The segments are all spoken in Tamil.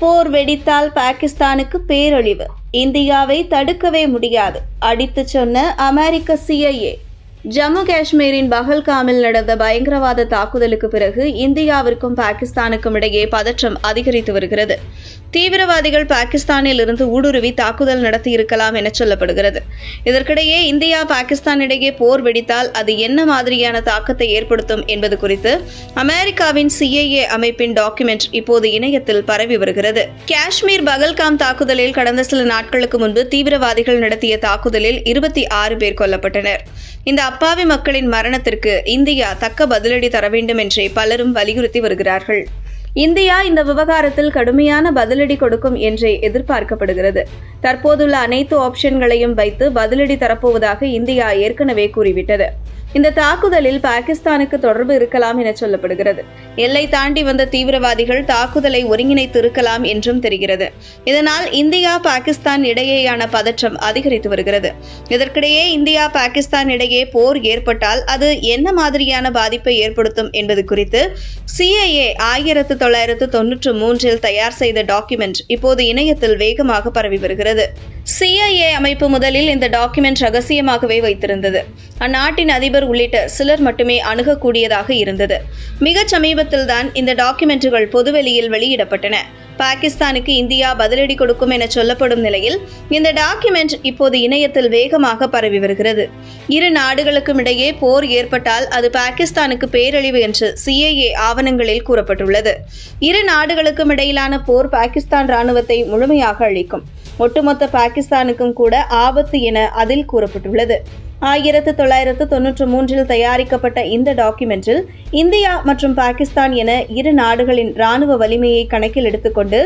போர் வெடித்தால் பாகிஸ்தானுக்கு பேரழிவு. இந்தியாவை தடுக்கவே முடியாது அடித்துச் சொன்ன அமெரிக்க சிஐஏ ஜம்மு காஷ்மீரின் பஹல்காமில் நடந்த பயங்கரவாத தாக்குதலுக்கு பிறகு இந்தியாவிற்கும் பாகிஸ்தானுக்கும் இடையே பதற்றம் அதிகரித்து வருகிறது. தீவிரவாதிகள் பாகிஸ்தானில் இருந்து ஊடுருவி தாக்குதல் நடத்தியிருக்கலாம் என சொல்லப்படுகிறது. இதற்கிடையே இந்தியா பாகிஸ்தான் இடையே போர் வெடித்தால் அது என்ன மாதிரியான தாக்கத்தை ஏற்படுத்தும் என்பது குறித்து அமெரிக்காவின் சிஐஏ அமைப்பின் டாக்குமெண்ட் இப்போது இணையத்தில் பரவி வருகிறது. காஷ்மீர் பகல்காம் தாக்குதலில் கடந்த சில நாட்களுக்கு முன்பு தீவிரவாதிகள் நடத்திய தாக்குதலில் இருபத்தி ஆறு பேர் கொல்லப்பட்டனர். இந்த அப்பாவி மக்களின் மரணத்திற்கு இந்தியா தக்க பதிலடி தர வேண்டும் என்றே பலரும் வலியுறுத்தி வருகிறார்கள். இந்தியா இந்த விவகாரத்தில் கடுமையான பதிலடி கொடுக்கும் என்றே எதிர்பார்க்கப்படுகிறது. தற்போதுள்ள அனைத்து ஆப்ஷன்களையும் வைத்து பதிலடி தரப்போவதாக இந்தியா ஏற்கனவே கூறிவிட்டது. இந்த தாக்குதலில் பாகிஸ்தானுக்கு தொடர்பு இருக்கலாம் என சொல்லப்படுகிறது. எல்லை தாண்டி வந்த தீவிரவாதிகள் தாக்குதலை ஒருங்கிணைத்து இருக்கலாம் என்றும் தெரிகிறது. இதனால் இந்தியா பாகிஸ்தான் இடையேயான பதற்றம் அதிகரித்து வருகிறது. இதற்கிடையே இந்தியா பாகிஸ்தான் இடையே போர் ஏற்பட்டால் அது என்ன மாதிரியான பாதிப்பை ஏற்படுத்தும் என்பது குறித்து சிஏஏ ஆயிரத்து தொள்ளாயிரத்து தொன்னூற்று மூன்றில் தயார் செய்த டாக்குமெண்ட் இப்போது இணையத்தில் வேகமாக பரவி வருகிறது. சிஐஏ அமைப்பு முதலில் இந்த டாக்குமெண்ட் ரகசியமாகவே வைத்திருந்தது. அந்நாட்டின் அதிபர் உள்ளிட்ட சிலர் மட்டுமே அணுகக்கூடியதாக இருந்தது. மிகச் சமீபத்தில்தான் இந்த டாக்குமெண்ட்டுகள் பொதுவெளியில் வெளியிடப்பட்டன. பாகிஸ்தானுக்கு இந்தியா பதிலடி கொடுக்கும் என சொல்லப்படும் நிலையில் இந்த டாக்குமெண்ட் இப்போது இணையத்தில் வேகமாக பரவி வருகிறது. இரு நாடுகளுக்கும் இடையே போர் ஏற்பட்டால் அது பாகிஸ்தானுக்கு பேரழிவு என்று சிஐஏ ஆவணங்களில் கூறப்பட்டுள்ளது. இரு நாடுகளுக்கும் இடையிலான போர் பாகிஸ்தான் ராணுவத்தை முழுமையாக அழிக்கும். ஒட்டுமொத்த பாகிஸ்தானுக்கும் கூட ஆபத்து என அதில் கூறப்பட்டுள்ளது. ஆயிரத்து தொள்ளாயிரத்து தொன்னூற்று மூன்றில் தயாரிக்கப்பட்ட இந்த டாக்குமெண்டில் இந்தியா மற்றும் பாகிஸ்தான் என இரு நாடுகளின் ராணுவ வலிமையை கணக்கில் எடுத்துக்கொண்டு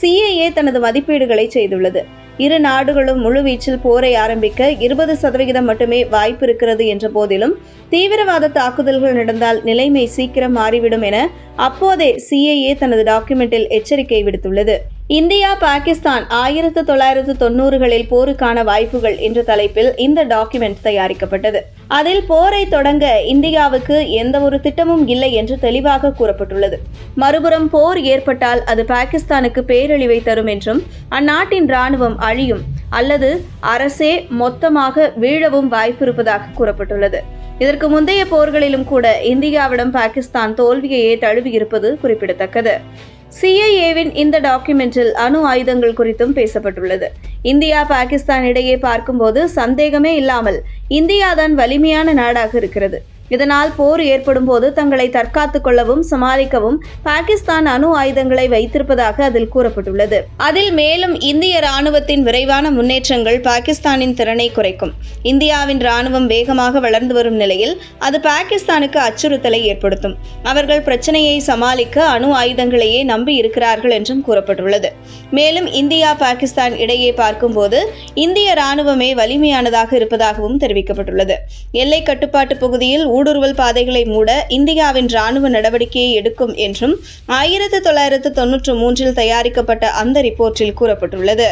சிஏஏ தனது மதிப்பீடுகளை செய்துள்ளது. இரு நாடுகளும் முழுவீச்சில் போரை ஆரம்பிக்க இருபது சதவிகிதம் மட்டுமே வாய்ப்பு இருக்கிறது என்ற போதிலும் தீவிரவாத தாக்குதல்கள் நடந்தால் நிலைமை சீக்கிரம் மாறிவிடும் என அப்போதே சிஏஏ தனது டாக்குமெண்டில் எச்சரிக்கை விடுத்துள்ளது. இந்தியா பாகிஸ்தான் ஆயிரத்து தொள்ளாயிரத்து தொண்ணூறுகளில் போருக்கான வாய்ப்புகள் என்ற தலைப்பில் இந்த டாக்குமெண்ட் தயாரிக்கப்பட்டது. அதில் போரை தொடங்க இந்தியாவுக்கு எந்த ஒரு திட்டமும் இல்லை என்று தெளிவாக கூறப்பட்டுள்ளது. மறுபுறம் போர் ஏற்பட்டால் அது பாகிஸ்தானுக்கு பேரழிவை தரும் என்றும் அந்நாட்டின் ராணுவம் அழியும் அல்லது அரசே மொத்தமாக வீழவும் வாய்ப்பு இருப்பதாக கூறப்பட்டுள்ளது. இதற்கு முந்தைய போர்களிலும் கூட இந்தியாவிடம் பாகிஸ்தான் தோல்வியையே தழுவியிருப்பது குறிப்பிடத்தக்கது. சிஐஏவின் இந்த டாக்குமெண்டில் அணு ஆயுதங்கள் குறித்தும் பேசப்பட்டுள்ளது. இந்தியா பாகிஸ்தான் இடையே பார்க்கும்போது சந்தேகமே இல்லாமல் இந்தியாதான் வலிமையான நாடாக இருக்கிறது. இதனால் போர் ஏற்படும் போது தங்களை தற்காத்துக் கொள்ளவும் சமாளிக்கவும் பாகிஸ்தான் அணு ஆயுதங்களை வைத்திருப்பதாக அதில் கூறப்பட்டுள்ளது. அதில் மேலும் இந்திய ராணுவத்தின் விரைவான முன்னேற்றங்கள் பாகிஸ்தானின் திறனை குறைக்கும். இந்தியாவின் ராணுவம் வேகமாக வளர்ந்து வரும் நிலையில் அது பாகிஸ்தானுக்கு அச்சுறுத்தலை ஏற்படுத்தும். அவர்கள் பிரச்சனையை சமாளிக்க அணு ஆயுதங்களையே நம்பி இருக்கிறார்கள் என்றும் கூறப்பட்டுள்ளது. மேலும் இந்தியா பாகிஸ்தான் இடையே பார்க்கும்போது இந்திய ராணுவமே வலிமையானதாக இருப்பதாகவும் தெரிவிக்கப்பட்டுள்ளது. எல்லை கட்டுப்பாட்டு பகுதியில் ஊடுருவல் பாதைகளை மூட இந்தியாவின் ராணுவ நடவடிக்கையை எடுக்கும் என்றும் ஆயிரத்தி தொள்ளாயிரத்து தொன்னூற்று மூன்றில் தயாரிக்கப்பட்ட அந்த ரிப்போர்ட்டில் கூறப்பட்டுள்ளது.